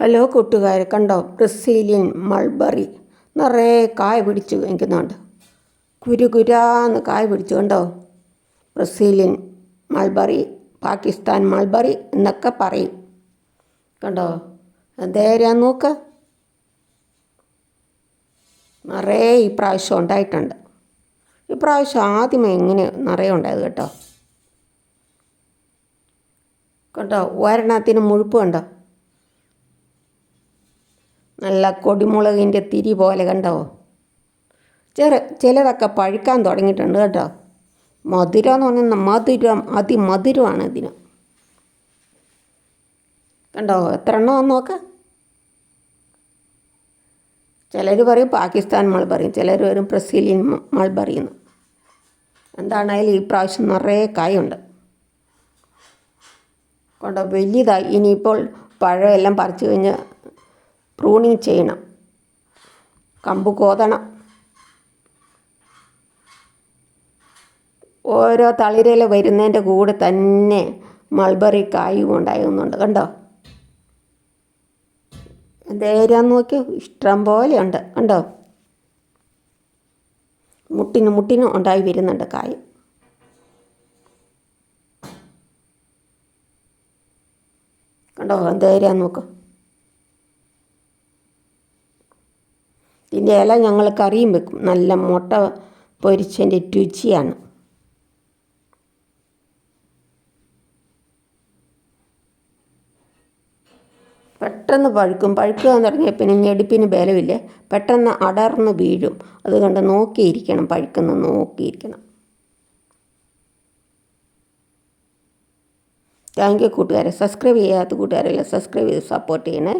Hello കൂട്ടുകാരെ കണ്ടോ? Brazilian mulberry. നിറയെ കായ പിടിച്ച് നിൽക്കുന്നുണ്ട് കുരുകുരാന്ന് കായ പിടിച്ചു കണ്ടോ? ബ്രസീലിയൻ മൾബറി പാകിസ്ഥാൻ മൾബറി എന്നൊക്കെ പറയും. കണ്ടോ? എന്തേരാ നോക്ക്. നിറയെ ഈ പ്രാവശ്യം ഉണ്ടായിട്ടുണ്ട്. ഈ പ്രാവശ്യം ആദ്യമേ ഇങ്ങനെ നിറയെ ഉണ്ടായത് കേട്ടോ. കണ്ടോ? ഒരെണ്ണത്തിന് മുഴുപ്പ് കണ്ടോ? നല്ല കൊടിമുളകിന്റെ തിരി പോലെ കണ്ടോ? ചെറു ചിലതൊക്കെ പഴുക്കാൻ തുടങ്ങിയിട്ടുണ്ട് കേട്ടോ. മധുരം എന്ന് പറഞ്ഞാൽ മധുരം അതിമധുരമാണ് ഇതിന്. കണ്ടോ? എത്ര എണ്ണം നോക്ക. ചിലർ പറയും പാകിസ്ഥാൻ മൾബറി ചിലർ വരും ബ്രസീലിയൻ മൾബറി എന്ന് എന്താണേലും ഈ പ്രാവശ്യം നിറയെ കായുണ്ട്. കൊണ്ടോ? വലിയതായി ഇനിയിപ്പോൾ പഴമെല്ലാം പറിച്ചു കഴിഞ്ഞ് പ്രൂണിങ് ചെയ്യണം. കമ്പ് കോതണം. ഓരോ തളിരൽ വരുന്നതിന്റെ കൂടെ തന്നെ മൾബറി കായും ഉണ്ടായിരുന്നുണ്ട് കണ്ടോ? എന്തേരാന്ന് നോക്കി ഇഷ്ടം പോലെ ഉണ്ട്. കണ്ടോ? മുട്ടിന് മുട്ടിന് ഉണ്ടായി വരുന്നുണ്ട് കായ്. കണ്ടോ? എന്തേരാന്ന് നോക്ക്. ഇതിന്റെ ഇല ഞങ്ങൾ കറിയും വെക്കും. നല്ല മുട്ട പൊരിച്ചതിന്റെ രുചിയാണ്. പെട്ടെന്ന് പഴുക്കും. പഴുക്കുക എന്ന് പറഞ്ഞാൽ പിന്നെ ഞെടുപ്പിന് ബലമില്ലേ. പെട്ടെന്ന് അടർന്ന് വീഴും. അതുകൊണ്ട് നോക്കിയിരിക്കണം. പഴുക്കുന്ന നോക്കിയിരിക്കണം. താങ്ക് യു കൂട്ടുകാരെ. സബ്സ്ക്രൈബ് ചെയ്യാത്ത കൂട്ടുകാരെല്ലാം സബ്സ്ക്രൈബ് ചെയ്ത് സപ്പോർട്ട് ചെയ്യണേ.